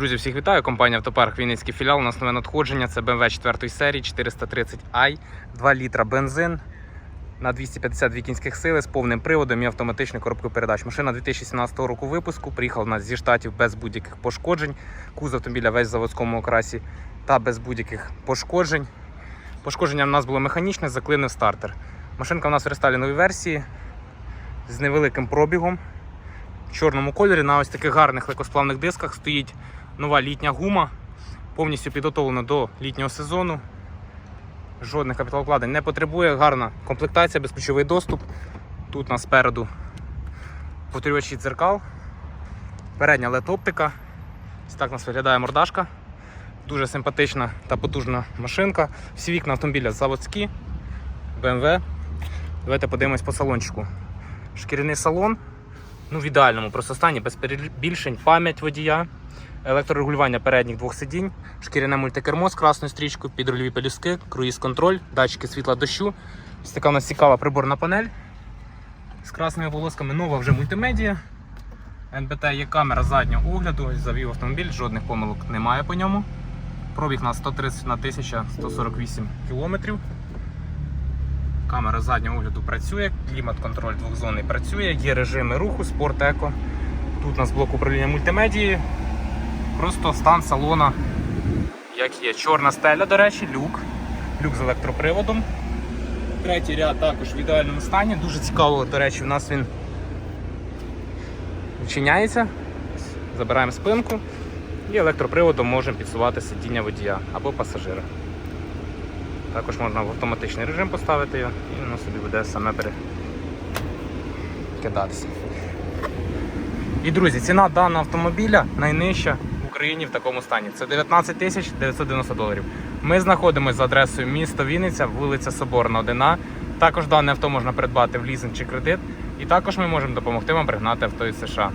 Друзі, всіх вітаю. Компанія Автопарк Вінницький філіал. У нас нове надходження. Це BMW 4 серії 430i, 2 літра бензин на 252 кінських сили з повним приводом і автоматичною коробкою передач. Машина 2017 року випуску. Приїхав у нас зі штатів без будь-яких пошкоджень. Кузов автомобіля весь в заводському окрасі та без будь-яких пошкоджень. Пошкодження в нас було механічне, заклинив стартер. Машинка у нас в рестайлінговій версії з невеликим пробігом. В чорному кольорі на ось таких гарних легкосплавних дисках стоїть нова літня гума, повністю підготовлена до літнього сезону. Жодних капіталовкладень не потребує. Гарна комплектація, безключовий доступ. Тут у нас спереду повторювачі дзеркал, передня LED-оптика. Ось так у нас виглядає мордашка. Дуже симпатична та потужна машинка. Всі вікна автомобіля заводські, BMW. Давайте подивимось по салончику. Шкіряний салон. Ну, в ідеальному просто стані, без перебільшень, пам'ять водія, електрорегулювання передніх двох сидінь, шкіряне мультикермо з красною стрічкою, підрульові пелюстки, круїз-контроль, датчики світла дощу. Ось така у нас цікава приборна панель з красними полосками, нова вже мультимедія. НБТ є камера заднього огляду, завів автомобіль, жодних помилок немає по ньому. Пробіг на 130 на 1148 кілометрів. Камера заднього огляду працює, клімат-контроль двохзонний працює, є режими руху, спорт еко. Тут у нас блок управління мультимедії. Просто стан салона, як є. Чорна стеля, до речі, люк. Люк з електроприводом. Третій ряд також в ідеальному стані. Дуже цікаво, до речі, у нас він вчиняється. Забираємо спинку і електроприводом можемо підсувати сидіння водія або пасажира. Також можна в автоматичний режим поставити його і воно собі буде саме перекидатися. І друзі, ціна даного автомобіля найнижча в Україні в такому стані. Це 19 тисяч 990 доларів. Ми знаходимося за адресою місто Вінниця, вулиця Соборна 1А. Також дане авто можна придбати в лізинг чи кредит. І також ми можемо допомогти вам пригнати авто із США.